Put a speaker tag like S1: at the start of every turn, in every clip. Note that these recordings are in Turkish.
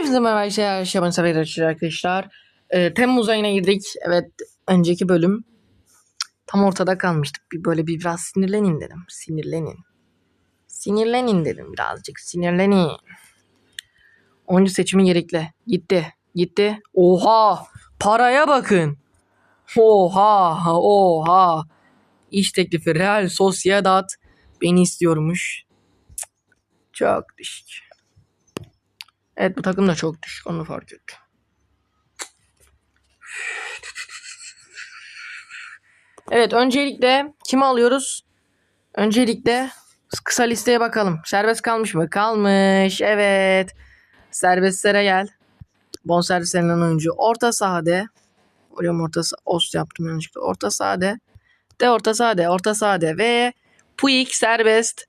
S1: Hepinize merhaba. Şaban Sever arkadaşlar. Ee, Temmuz ayına girdik. Evet önceki bölüm tam ortada kalmıştık. Bir böyle bir biraz sinirlenin dedim. Sinirlenin. Sinirlenin dedim birazcık. Sinirlenin. Oyuncu seçimi gerekli. Gitti. Gitti. Oha! Paraya bakın. Oha! Oha! İş teklifi Real Sociedad beni istiyormuş. Çok düşük. Evet bu takım da çok düşük onu fark ettim. Evet öncelikle kimi alıyoruz? Öncelikle kısa listeye bakalım. Serbest kalmış mı? Kalmış. Evet. Serbestlere gel. Bonservis edilen oyuncu. Orta sahada. Hocam orta Os yaptım yanlışlıkla. Orta sahada. De orta sahada. Orta sahada. Ve Puig serbest.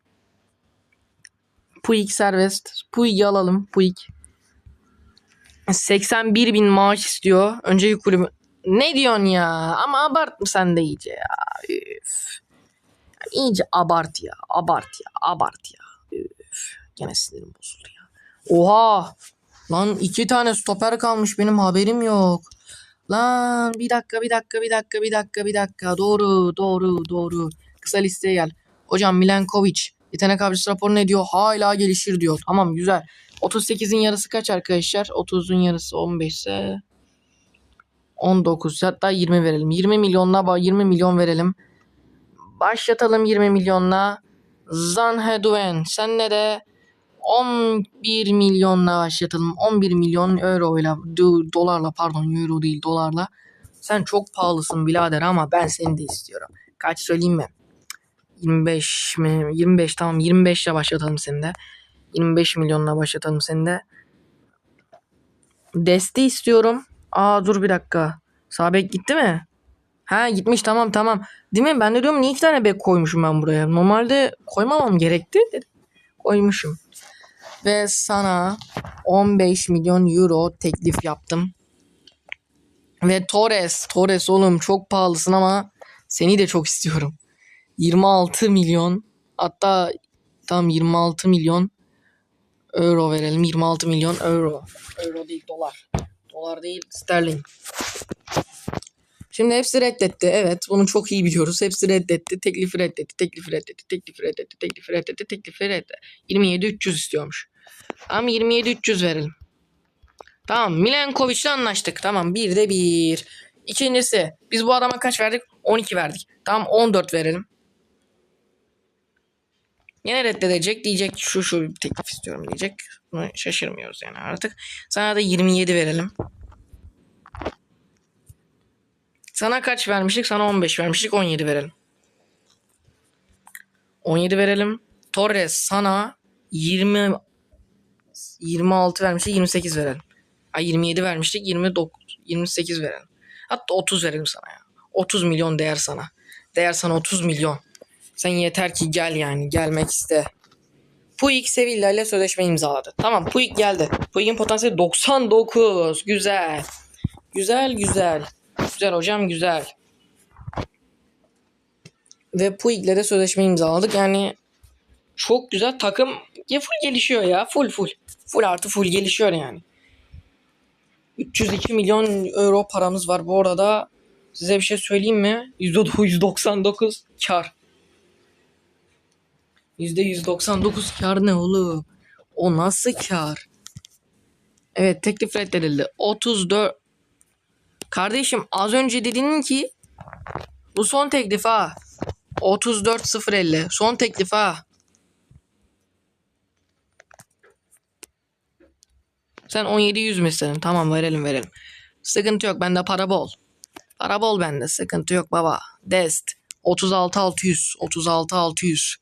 S1: Puig serbest. Puig'i alalım. Puig. 81 bin maaş istiyor. Önceki kulübü. Ne diyorsun ya? Ama abartma sen de iyice ya. Üf. Yani iyice abart ya. Abart ya. Abart ya. Üf. Gene sinirim bozuldu ya. Oha. Lan iki tane stoper kalmış benim haberim yok. Lan bir dakika bir dakika bir dakika bir dakika bir dakika. Doğru doğru doğru. Kısa listeye gel. Hocam Milenkovic. Yetenek avcısı raporu ne diyor? Hala gelişir diyor. Tamam güzel. 38'in yarısı kaç arkadaşlar? 30'un yarısı 15 ise 19 hatta 20 verelim. 20 milyonla ba- 20 milyon verelim. Başlatalım 20 milyonla. Zanheduen senle de 11 milyonla başlatalım. 11 milyon euroyla do- dolarla pardon euro değil dolarla. Sen çok pahalısın birader ama ben seni de istiyorum. Kaç söyleyeyim mi? 25 mi? 25 tamam 25 ile başlatalım seni de. 25 milyonla başlatalım seni de. Deste istiyorum. Aa dur bir dakika. Sağ bek gitti mi? Ha gitmiş tamam tamam. Değil mi? Ben de diyorum niye iki tane bek koymuşum ben buraya. Normalde koymamam gerekti. Dedim. Koymuşum. Ve sana 15 milyon euro teklif yaptım. Ve Torres. Torres oğlum çok pahalısın ama seni de çok istiyorum. 26 milyon hatta tam 26 milyon euro verelim. 26 milyon euro. Euro değil dolar. Dolar değil sterlin. Şimdi hepsi reddetti. Evet bunu çok iyi biliyoruz. Hepsi reddetti. Teklifi reddetti. Teklifi reddetti. Teklifi reddetti. Teklifi reddetti. Teklifi reddetti. 27 300 istiyormuş. Tamam 27 300 verelim. Tamam Milenkovic'le anlaştık. Tamam bir de bir. İkincisi biz bu adama kaç verdik? 12 verdik. Tamam 14 verelim. Yine reddedecek diyecek şu şu bir teklif istiyorum diyecek. Bunu şaşırmıyoruz yani artık. Sana da 27 verelim. Sana kaç vermiştik? Sana 15 vermiştik. 17 verelim. 17 verelim. Torres sana 20 26 vermiştik. 28 verelim. Ay 27 vermiştik. 29 28 verelim. Hatta 30 verelim sana ya. 30 milyon değer sana. Değer sana 30 milyon. Sen yeter ki gel yani. Gelmek iste. Puig Sevilla ile sözleşme imzaladı. Tamam Puig geldi. Puig'in potansiyeli 99. Güzel. Güzel güzel. Güzel hocam güzel. Ve Puig'le de sözleşme imzaladık. Yani çok güzel takım ya full gelişiyor ya. Full full. Full artı full gelişiyor yani. 302 milyon euro paramız var bu arada. Size bir şey söyleyeyim mi? %199 kar. %199 kar ne oğlum? O nasıl kar? Evet teklif reddedildi. 34 Kardeşim az önce dedin ki bu son teklif ha. 34.050 son teklif ha. Sen 1700 mi istedin? Tamam verelim verelim. Sıkıntı yok bende para bol. Para bol bende sıkıntı yok baba. Dest 36600 36600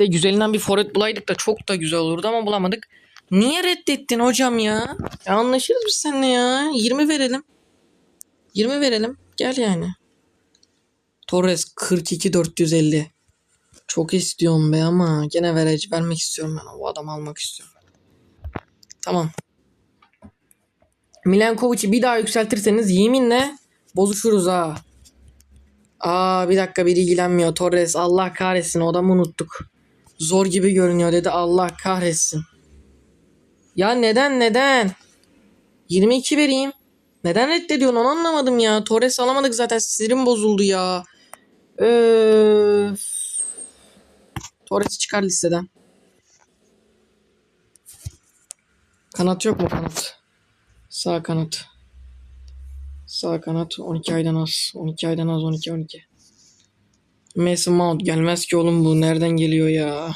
S1: de güzelinden bir forvet bulaydık da çok da güzel olurdu ama bulamadık. Niye reddettin hocam ya? ya anlaşırız biz seninle ya. 20 verelim. 20 verelim. Gel yani. Torres 42 450. Çok istiyorum be ama gene vereci vermek istiyorum ben. O adamı almak istiyorum. Tamam. Milenkovic'i bir daha yükseltirseniz yeminle bozuşuruz ha. Aa bir dakika biri ilgilenmiyor. Torres Allah kahretsin o adamı unuttuk. Zor gibi görünüyor dedi Allah kahretsin. Ya neden neden? 22 vereyim. Neden reddediyorsun onu anlamadım ya. Torres alamadık zaten sinirim bozuldu ya. Öf. Torres'i çıkar listeden. Kanat yok mu kanat? Sağ kanat. Sağ kanat 12 aydan az. 12 aydan az 12 12. Mason Mount gelmez ki oğlum bu. Nereden geliyor ya?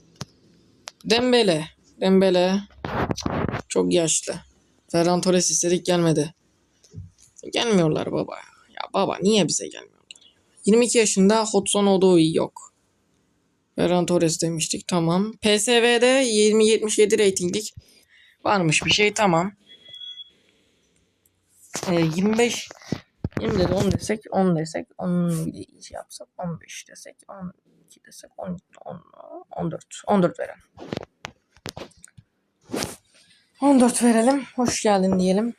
S1: Dembele. Dembele. Çok yaşlı. Ferran Torres istedik gelmedi. Gelmiyorlar baba. Ya baba niye bize gelmiyorlar? 22 yaşında Hudson Odoi yok. Ferran Torres demiştik tamam. PSV'de 20-77 reytinglik varmış bir şey tamam. Ee, 25 20 dedi 10 desek 10 desek 10 bir iyice yapsak 15 desek 12 desek 10, 10 14 14 verelim. 14 verelim. Hoş geldin diyelim.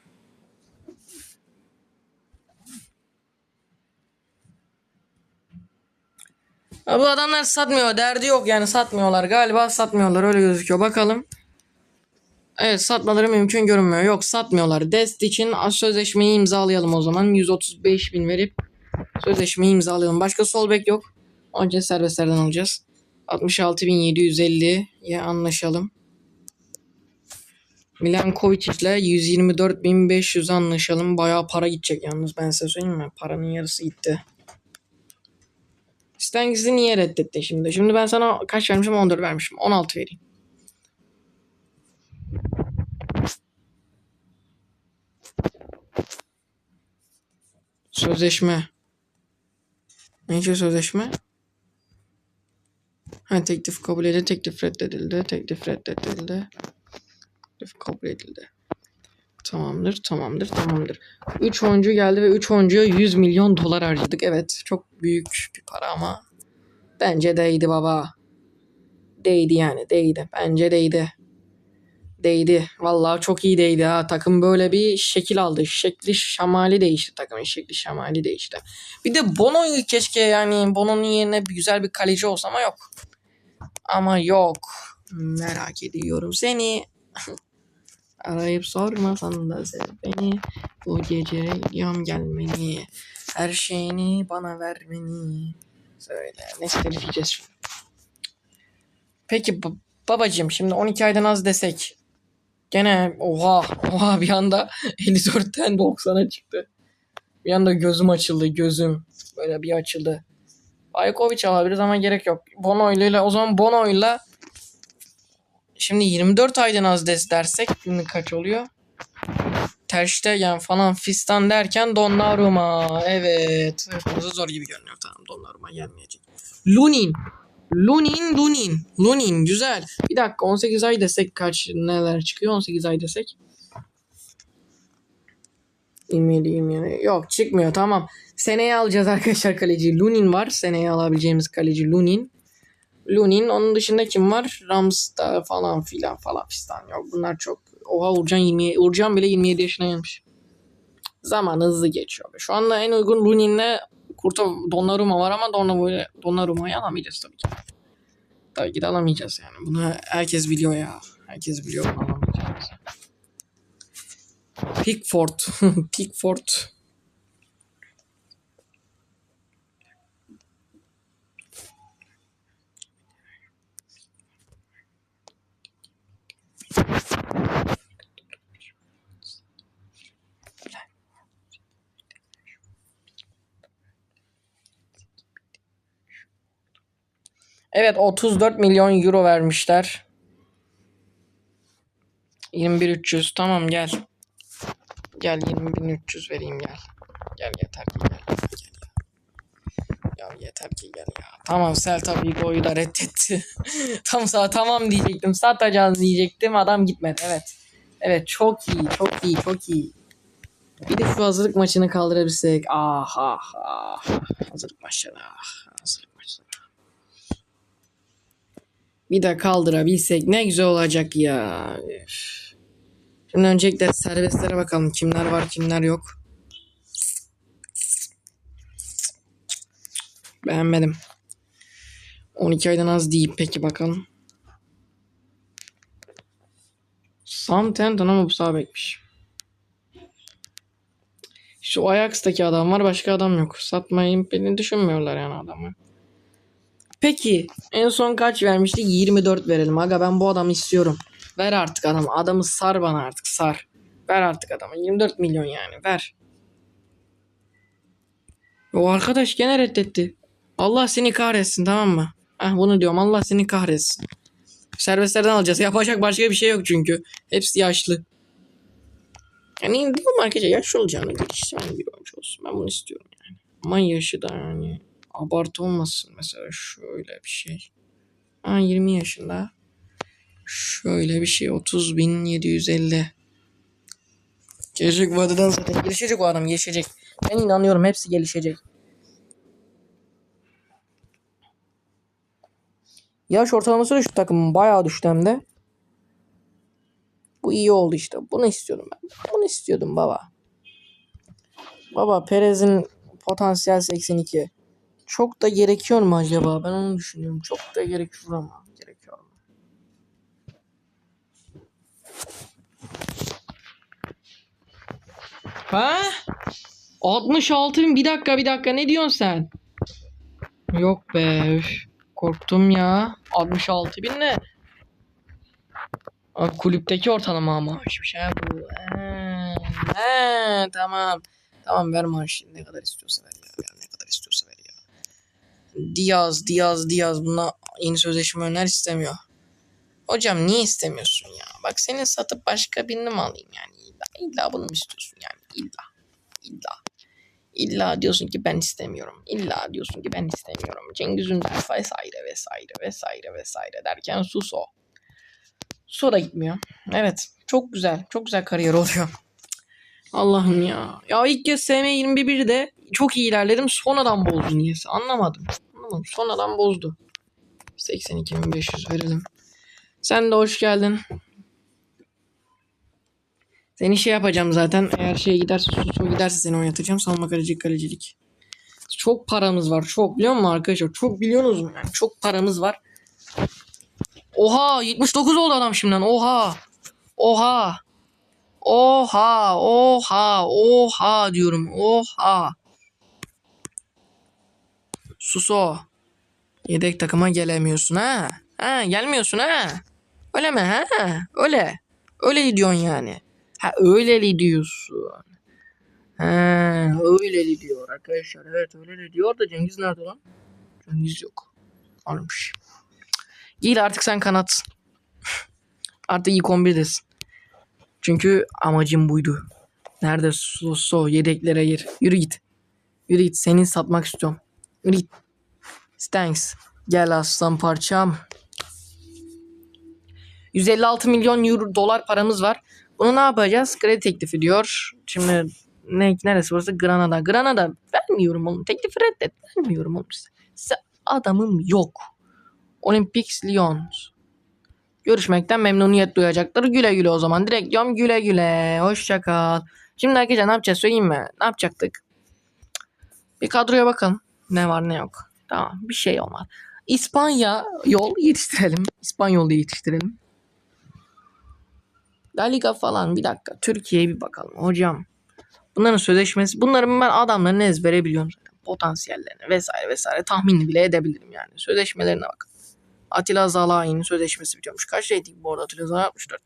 S1: Bu adamlar satmıyor. Derdi yok yani satmıyorlar. Galiba satmıyorlar öyle gözüküyor. Bakalım. Evet satmaları mümkün görünmüyor. Yok satmıyorlar. Dest için sözleşmeyi imzalayalım o zaman. 135 bin verip sözleşmeyi imzalayalım. Başka sol bek yok. Önce serbestlerden alacağız. 66.750'ye anlaşalım. Milankovic ile 124.500 anlaşalım. Bayağı para gidecek yalnız ben size söyleyeyim mi? Paranın yarısı gitti. Stengis'i niye reddettin şimdi? Şimdi ben sana kaç vermişim? 14 vermişim. 16 vereyim. Sözleşme. Neyce sözleşme? Ha teklif kabul edildi, teklif reddedildi, teklif reddedildi. Teklif kabul edildi. Tamamdır, tamamdır, tamamdır. 3 oyuncu geldi ve 3 oyuncuya 100 milyon dolar harcadık. Evet, çok büyük bir para ama bence değdi baba. Değdi yani, değdi. Bence değdi. Değdi. Vallahi çok iyi değdi ha. Takım böyle bir şekil aldı. Şekli şamali değişti takımın. Şekli şamali değişti. Bir de Bono'yu keşke yani Bono'nun yerine bir güzel bir kaleci olsa ama yok. Ama yok. Merak ediyorum seni. Arayıp sormasan da sev beni. Bu gece gidiyorum gelmeni. Her şeyini bana vermeni. Söyle. Ne telif yiyeceğiz şimdi. Peki ba- babacığım şimdi 12 aydan az desek. Gene oha oha bir anda 54'ten 90'a çıktı. Bir anda gözüm açıldı gözüm. Böyle bir açıldı. Aykovic alabiliriz ama gerek yok. Bono'yla o zaman Bono'yla şimdi 24 aydan az des dersek şimdi kaç oluyor? Terste yani falan fistan derken Donnarumma. Evet. Fazla zor gibi görünüyor. Tamam Donnarumma gelmeyecek. Lunin. Lunin, Lunin. Lunin güzel. Bir dakika 18 ay desek kaç neler çıkıyor 18 ay desek? 27 27. Yok çıkmıyor tamam. Seneye alacağız arkadaşlar kaleci. Lunin var. Seneye alabileceğimiz kaleci Lunin. Lunin. Onun dışında kim var? Rams'ta falan filan falan fistan. Yok bunlar çok. Oha Uğurcan 20 Uğurcan bile 27 yaşına gelmiş. Zaman hızlı geçiyor. Şu anda en uygun Lunin'le Kurta Donnarumma var ama Donnarumma, Donnarumma'yı alamayacağız tabii ki. Tabii ki de alamayacağız yani. Bunu herkes biliyor ya. Herkes biliyor alamayacağız. Pickford. Pickford. Evet 34 milyon euro vermişler. 21300 tamam gel. Gel 20300 vereyim gel. Gel yeter ki gel. gel. Ya yeter ki gel ya. Tamam Celta Vigo'yu da reddetti. Tam sağ tamam diyecektim. Satacağız diyecektim. Adam gitmedi. Evet. Evet çok iyi. Çok iyi. Çok iyi. Bir de şu hazırlık maçını kaldırabilsek. Ah ah ah. Hazırlık maçları. Ah. Hazırlık maçları. Bir de kaldırabilsek ne güzel olacak ya. Şimdi öncelikle serbestlere bakalım. Kimler var kimler yok. Beğenmedim. 12 aydan az değil. Peki bakalım. Sam Tenton ama bu sağ bekmiş. Şu Ajax'taki adam var başka adam yok. Satmayı beni düşünmüyorlar yani adamı. Peki en son kaç vermişti? 24 verelim. Aga ben bu adamı istiyorum. Ver artık adamı. Adamı sar bana artık sar. Ver artık adamı. 24 milyon yani ver. O arkadaş gene reddetti. Allah seni kahretsin tamam mı? Ah bunu diyorum Allah seni kahretsin. Servislerden alacağız. Yapacak başka bir şey yok çünkü. Hepsi yaşlı. Yani diyorum arkadaşlar yaşlı olacağını geliştiren bir oyuncu olsun. Ben bunu istiyorum yani. Ama yaşı da yani abartı olmasın. Mesela şöyle bir şey. Ha 20 yaşında. Şöyle bir şey 30.750. Gelecek vadeden zaten gelişecek o adam gelişecek. Ben inanıyorum hepsi gelişecek. Yaş ortalaması da şu takımın bayağı düştü hem de. Bu iyi oldu işte. Bunu istiyordum ben. Bunu istiyordum baba. Baba Perez'in potansiyel 82. Çok da gerekiyor mu acaba? Ben onu düşünüyorum. Çok da gerekiyor ama. Gerekiyor mu? Ha? 66 bin. Bir dakika bir dakika. Ne diyorsun sen? Yok be. Korktum ya. 66 bin ne? Aa, Kulüpteki ortalama ama. Hiçbir şey bu. He, he, tamam. Tamam ver maaşı. Ne kadar istiyorsa ver ya. ya. Ne kadar istiyorsa ver ya. Diaz, Diaz, Diaz. Buna yeni sözleşme öner istemiyor. Hocam niye istemiyorsun ya? Bak seni satıp başka birini mi alayım yani? İlla, illa bunu mu istiyorsun yani? İlla. İlla. İlla diyorsun ki ben istemiyorum. İlla diyorsun ki ben istemiyorum. Cengiz Ünder vesaire vesaire vesaire vesaire derken sus o. Su da gitmiyor. Evet. Çok güzel. Çok güzel kariyer oluyor. Allah'ım ya. Ya ilk kez SM21'de çok iyi ilerledim. Sonradan bozdu niyeyse. Anlamadım. Anlamadım. Sonradan bozdu. 82.500 verelim. Sen de hoş geldin. Seni şey yapacağım zaten. Eğer şey giderse Suso giderse seni oynatacağım. Salma kaleci kalecilik. Çok paramız var. Çok biliyor musun arkadaşlar? Çok biliyorsunuz mu? Yani çok paramız var. Oha 79 oldu adam şimdiden. Oha. Oha. Oha. Oha. Oha diyorum. Oha. Suso. Yedek takıma gelemiyorsun ha. Ha gelmiyorsun ha. Öyle mi ha? Öyle. Öyle diyorsun yani. Ha öyleli diyorsun. Ha öyleli diyor arkadaşlar. Evet öyleli diyor da Cengiz nerede lan? Cengiz yok. Almış. Değil artık sen kanat. artık ilk 11'desin. Çünkü amacım buydu. Nerede so, so yedeklere gir. Yürü git. Yürü git. Seni satmak istiyorum. Git. Thanks. Gel aslan parçam. 156 milyon euro dolar paramız var. Bunu ne yapacağız? Kredi teklifi diyor. Şimdi ne neresi burası? Granada. Granada vermiyorum oğlum. Teklifi reddet. Vermiyorum oğlum size. Size adamım yok. Olympics Lyon. Görüşmekten memnuniyet duyacaklar. Güle güle o zaman. Direkt diyorum güle güle. Hoşça kal. Şimdi arkadaşlar ne yapacağız söyleyeyim mi? Ne yapacaktık? Bir kadroya bakalım. Ne var ne yok. Tamam bir şey olmaz. İspanya yol yetiştirelim. İspanyol'da yetiştirelim. La Liga falan bir dakika. Türkiye'ye bir bakalım hocam. Bunların sözleşmesi. Bunların ben adamların ezbere biliyorum zaten. Potansiyellerini vesaire vesaire tahmin bile edebilirim yani. Sözleşmelerine bakın. Atilla Zalai'nin sözleşmesi biliyormuş. Kaç rating bu arada Atilla Zalai 64.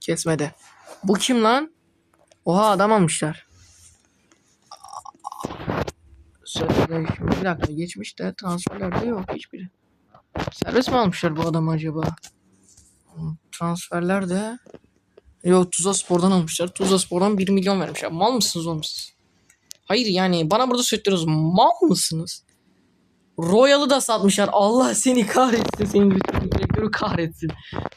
S1: Kesmedi. Bu kim lan? Oha adam almışlar. Sözleşme bir dakika geçmiş de transferlerde yok hiçbiri. Serbest mi almışlar bu adamı acaba? Transferler de Yok Tuzla Spor'dan almışlar. Tuzla Spor'dan 1 milyon vermişler. Mal mısınız oğlum siz? Hayır yani bana burada söylüyorsunuz. Mal mısınız? Royal'ı da satmışlar. Allah seni kahretsin. Senin teknik direktörü kahretsin.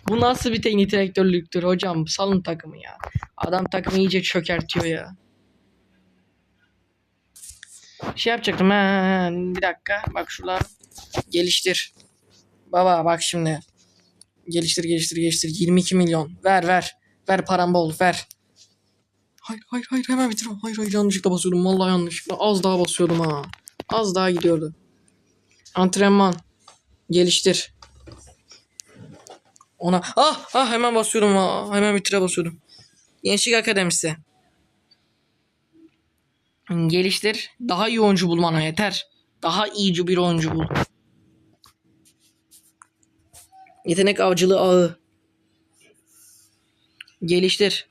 S1: Bu nasıl bir teknik direktörlüktür hocam? Salın takımı ya. Adam takımı iyice çökertiyor ya. Şey yapacaktım. Ha, bir dakika. Bak şuradan. Geliştir. Baba bak şimdi. Geliştir geliştir geliştir. 22 milyon. Ver ver. Ver param bol ver. Hayır hayır hayır hemen bitir. Hayır hayır yanlışlıkla basıyordum. Vallahi yanlışlıkla. Az daha basıyordum ha. Az daha gidiyordu. Antrenman. Geliştir. Ona ah ah hemen basıyorum ah, hemen bitire basıyordum. Gençlik Akademisi. Geliştir. Daha iyi oyuncu bulmana yeter. Daha iyici bir oyuncu bul. Yetenek avcılığı ağı. Geliştir.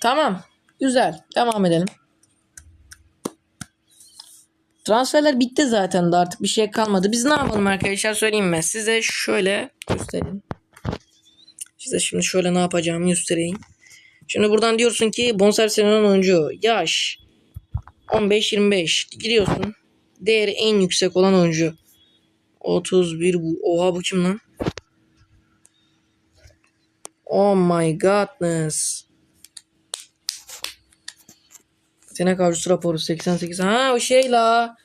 S1: Tamam. Güzel. Devam edelim. Transferler bitti zaten de artık bir şey kalmadı. Biz ne yapalım arkadaşlar söyleyeyim ben size şöyle göstereyim. Size şimdi şöyle ne yapacağımı göstereyim. Şimdi buradan diyorsun ki bonservis oynayan oyuncu yaş 15-25 gidiyorsun. Değeri en yüksek olan oyuncu. 31 bu. Oha bu kim lan? Oh my godness. Yetenek avcısı raporu 88. Ha o şey la.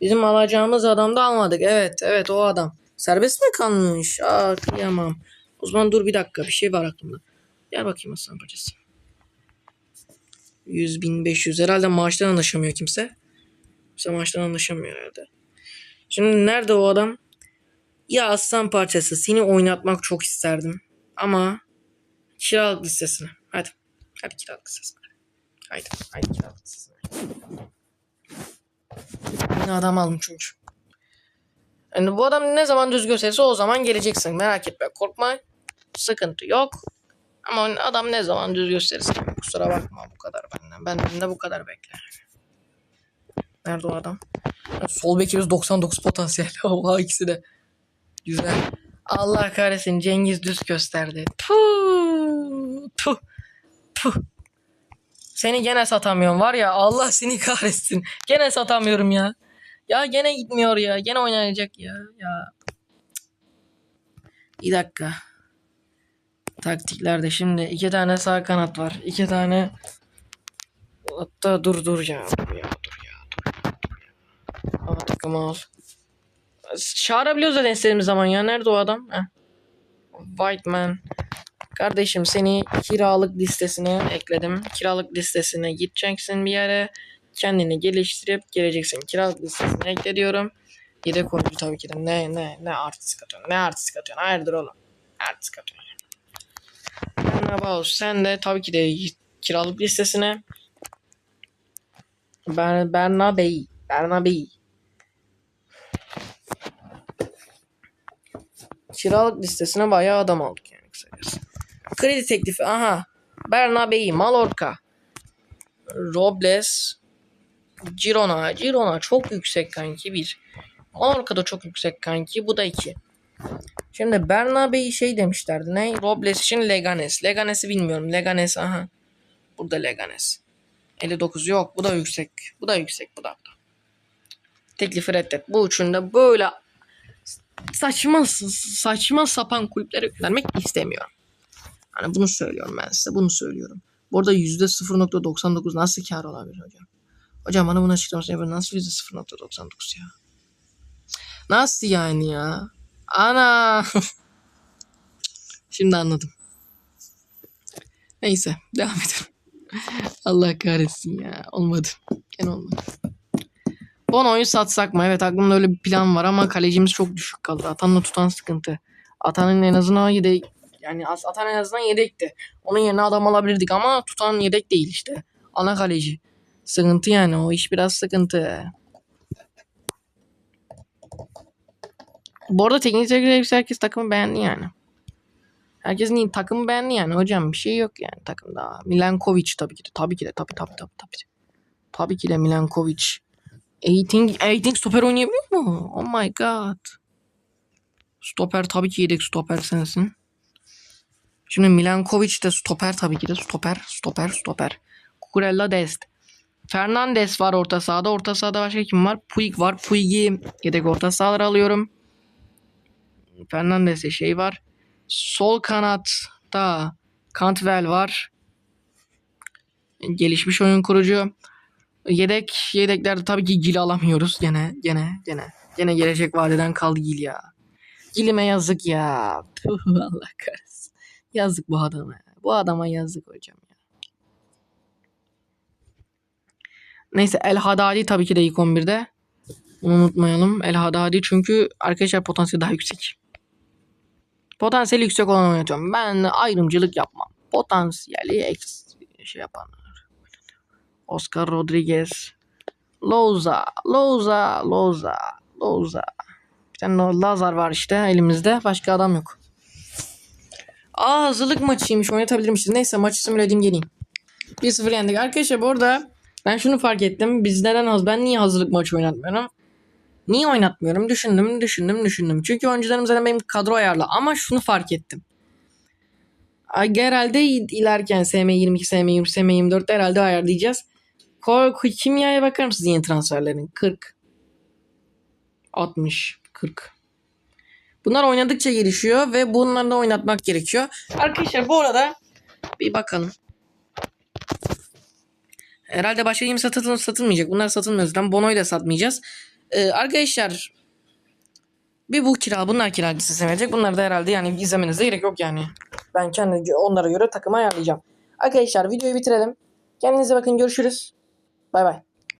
S1: Bizim alacağımız adam da almadık. Evet evet o adam. Serbest mi kalmış? Aa kıyamam. O zaman dur bir dakika bir şey var aklımda. Gel bakayım aslan parçası. 100 1500 herhalde maaştan anlaşamıyor kimse. Kimse maaştan anlaşamıyor herhalde. Şimdi nerede o adam? Ya aslan parçası seni oynatmak çok isterdim. Ama kiralık listesine. Hadi. Hadi kiralık listesine. Haydi. Haydi kiralık listesine. Yine adam aldım çünkü. Yani bu adam ne zaman düz gösterirse o zaman geleceksin. Merak etme. Korkma. Sıkıntı yok. Ama adam ne zaman düz gösterirse kusura bakma bu kadar benden. Benden de bu kadar bekle. Nerede o adam? Sol bekimiz 99 potansiyel. Oha ikisi de. Güzel. Allah kahretsin Cengiz düz gösterdi. Puh, puh, puh. Seni gene satamıyorum var ya Allah seni kahretsin. Gene satamıyorum ya. Ya gene gitmiyor ya. Gene oynayacak ya. Ya. Bir dakika. Taktiklerde şimdi iki tane sağ kanat var. iki tane hatta dur dur ya. Dur ya dur ya. Dur ya. Dur ya. Aa, takımı al. Çağırabiliyoruz zaten istediğimiz zaman ya. Nerede o adam? Heh. White man. Kardeşim seni kiralık listesine ekledim. Kiralık listesine gideceksin bir yere. Kendini geliştirip geleceksin. Kiralık listesine ekle diyorum. Yedek oyuncu tabii ki de. Ne ne ne artist atıyorsun. Ne artist atıyorsun. Hayırdır oğlum. Artist atıyorsun. Merhaba sen de tabii ki de kiralık listesine. Ber Bernabey Bernabey kiralık listesine bayağı adam aldık yani kısacası. Kredi teklifi aha. Bernabey Mallorca. Robles Girona. Girona çok yüksek kanki bir. Mallorca da çok yüksek kanki bu da iki Şimdi Bernabé'yi şey demişlerdi. Ne? Robles için Leganes. Leganes'i bilmiyorum. Leganes aha. Burada Leganes. 59 yok. Bu da yüksek. Bu da yüksek. Bu da. bu. Teklifi reddet. Bu üçünde böyle saçma saçma sapan kulüplere yüklenmek istemiyorum. Hani bunu söylüyorum ben size. Bunu söylüyorum. Bu arada %0.99 nasıl kar olabilir hocam? Hocam bana bunu açıklamasını yapın. Nasıl %0.99 ya? Nasıl yani ya? Ana. Şimdi anladım. Neyse devam edelim. Allah kahretsin ya. Olmadı. Gene olmadı. Bono'yu satsak mı? Evet aklımda öyle bir plan var ama kalecimiz çok düşük kaldı. Atanla tutan sıkıntı. Atanın en azından yedek yani Atan en azından yedekti. Onun yerine adam alabilirdik ama tutan yedek değil işte. Ana kaleci. Sıkıntı yani o iş biraz sıkıntı. Bu arada teknik direktör herkes takımı beğendi yani. Herkesin iyi takımı beğendi yani hocam bir şey yok yani takımda. Milankovic tabii ki de tabii ki de tabii tabii tabii tabii. Tabii ki de Milankovic. Eiting, Eiting stoper oynayabiliyor mu? Oh my god. Stoper tabii ki yedek stoper sensin. Şimdi Milankovic de stoper tabii ki de stoper stoper stoper. Kukurella Dest. Fernandes var orta sahada. Orta sahada başka kim var? Puig var. Puig'i yedek orta sahalara alıyorum. Fernandes'e şey var. Sol kanatta Cantwell var. Gelişmiş oyun kurucu. Yedek yedeklerde tabii ki Gil alamıyoruz. Gene gene gene. Gene gelecek vadeden kaldı Gil ya. Gil'ime yazık ya. Puh, Allah kahretsin. Yazık bu adama. Bu adama yazık hocam ya. Neyse El Hadadi tabii ki de ilk 11'de. Bunu unutmayalım. El Hadadi çünkü arkadaşlar potansiyeli daha yüksek. Potansiyeli yüksek olan oynatıyorum. Ben ayrımcılık yapmam. Potansiyeli eks şey yapanlar. Oscar Rodriguez. Louza. Louza. Louza. Louza. Bir tane Lazar var işte elimizde. Başka adam yok. Aa hazırlık maçıymış. Oynatabilirmişiz. Neyse maçı simüle edeyim geleyim. 1-0 yendik. Arkadaşlar bu arada ben şunu fark ettim. Biz neden az ben niye hazırlık maçı oynatmıyorum? Niye oynatmıyorum? Düşündüm, düşündüm, düşündüm. Çünkü oyuncularım zaten benim kadro ayarlı. Ama şunu fark ettim. Herhalde ilerken SM22, SM20, SM24 herhalde ayarlayacağız. Ko- kimyaya bakar mısınız yeni transferlerin? 40. 60. 40. Bunlar oynadıkça gelişiyor ve bunları da oynatmak gerekiyor. Arkadaşlar bu arada bir bakalım. Herhalde başka satıl satılmayacak. Bunlar satılmıyor zaten. Bono'yu da satmayacağız. Ee, arkadaşlar bir bu kira bunlar kira listesine verecek. Bunları da herhalde yani izlemenize gerek yok yani. Ben kendi onlara göre takımı ayarlayacağım. Arkadaşlar videoyu bitirelim. Kendinize bakın görüşürüz. Bay bay.